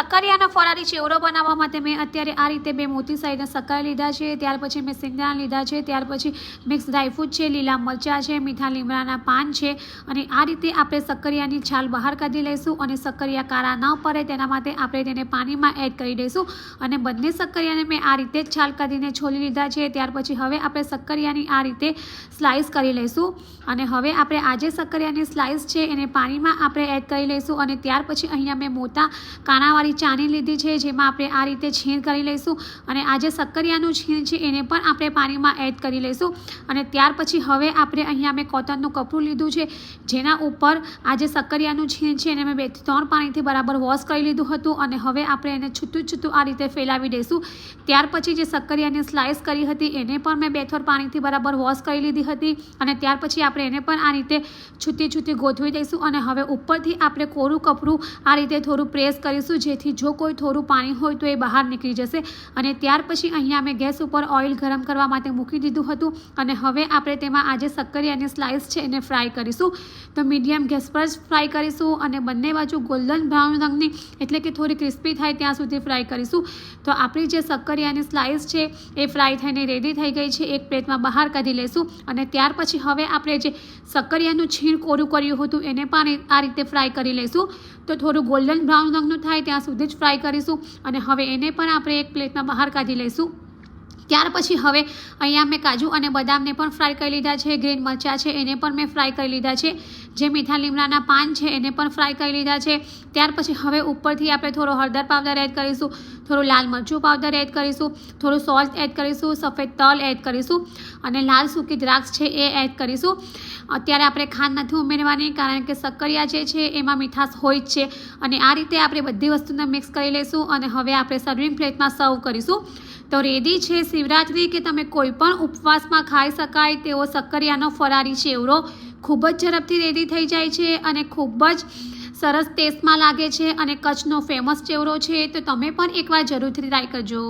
સક્કરિયાનો ફરારી ચેવડો બનાવવા માટે મેં અત્યારે આ રીતે બે મોતી સાઈઝના સક્કરિયા લીધા છે. ત્યાર પછી મેં સિંગદાણા લીધા છે. ત્યાર પછી મિક્સ ડ્રાયફ્રૂટ છે, લીલા મરચાં છે, મીઠા લીમડાના પાન છે અને આ રીતે આપણે સક્કરિયાની છાલ બહાર કાઢી લઈશું અને સક્કરિયા કાળા ન પડે તેના માટે આપણે તેને પાણીમાં એડ કરી દઈશું અને બંને સક્કરિયાને મેં આ રીતે જ છાલ કાઢીને છોલી લીધા છે. ત્યાર પછી હવે આપણે સક્કરિયાની આ રીતે સ્લાઇસ કરી લઈશું અને હવે આપણે આજે સક્કરિયાની સ્લાઇસ છે એને પાણીમાં આપણે એડ કરી લઈશું અને ત્યાર પછી અહીંયા મેં મોટા કાણાવાળી ચાની લીધી છે, જેમાં આપણે આ રીતે છીણ કરી લઈશું અને આ જે સક્કરિયાનું છીણ છે, એને પણ આપણે પાણીમાં એડ કરી લઈશું. અને ત્યાર પછી હવે આપણે અહીંયા મેં કોટનનું કપડું લીધું છે, જેના ઉપર આ જે સક્કરિયાનું છીણ છે, એને મેં બે ત્રણ પાણીથી બરાબર વોશ કરી લીધું હતું અને હવે આપણે એને છૂટું છૂટું આ રીતે ફેલાવી દઈશું. ત્યાર પછી જે સક્કરિયાની સ્લાઇસ કરી હતી, એને પણ મેં બે થોર પાણીથી બરાબર વોશ કરી લીધી હતી અને ત્યાર પછી આપણે એને પણ આ રીતે છૂટી છૂટી ગોઠવી દઈશું અને હવે ઉપરથી આપણે કોરું કપડું આ રીતે થોડું પ્રેસ કરીશું જેથી જો કોઈ થોડું પાણી હોય તો એ બહાર નીકળી જશે. અને ત્યાર પછી અહીંયા મેં ગેસ ઉપર ઓઇલ ગરમ કરવા માટે મૂકી દીધું હતું. અને હવે આપણે તેમાં આજે સક્કરિયાની સ્લાઇસ છે એને ફ્રાય કરીશું. તો મીડિયમ ગેસ પર જ ફ્રાય કરીશું અને બંને બાજુ ગોલ્ડન બ્રાઉન રંગની એટલે કે થોડી ક્રિસ્પી થાય ત્યાં સુધી ફ્રાય કરીશું. તો આપણી જે સક્કરિયાની સ્લાઇસ છે એ ફ્રાય થઈને રેડી થઈ ગઈ છે. એક પ્લેટમાં બહાર કાઢી લઈશું અને ત્યાર પછી હવે આપણે જે સક્કરિયાનું છીણ કોરું કર્યું હતું એને પણ આ રીતે ફ્રાય કરી લઈશું તો થોડું ગોલ્ડન બ્રાઉન રંગનું થાય ત્યાં સુધી જ ફ્રાય કરીશું અને હવે એને પણ આપણે એક પ્લેટમાં બહાર કાઢી લઈશું. ત્યાર પછી હવે અહીંયા મેં કાજુ અને બદામને પણ ફ્રાય કરી લીધા છે ગ્રીન મરચાં છે, એને પણ મેં ફ્રાય કરી લીધા છે, જે મીઠા લીમડાના પાન છે, એને પણ ફ્રાય કરી લીધા છે. ત્યાર પછી હવે ઉપરથી આપણે થોડો હળદર પાવડર એડ કરીશું, થોડું લાલ મરચું પાવડર એડ કરીશું, થોડું સોલ્ટ એડ કરીશું, સફેદ તલ એડ કરીશું અને લાલ સૂકી દ્રાક્ષ છે એ એડ કરીશું. અત્યારે આપણે ખાંડ નથી ઉમેરવાની, કારણ કે સક્કરિયા જે છે એમાં મીઠાશ હોય જ છે. અને આ રીતે આપણે બધી વસ્તુને મિક્સ કરી લઈશું અને હવે આપણે સર્વિંગ પ્લેટમાં સર્વ કરીશું. તો રેડી છે શિવરાત્રિ કે તમે કોઈ પણ ઉપવાસમાં ખાઈ શકાય તેવો સક્કરિયાનો ફરારી ચેવડો ખૂબ જ ઝડપથી રેડી થઈ જાય છે અને ખૂબ જ સરસ ટેસ્ટમાં લાગે છે અને કચ્છનો ફેમસ ચેવડો છે. તો તમે પણ એકવાર જરૂરથી ટ્રાય કરજો.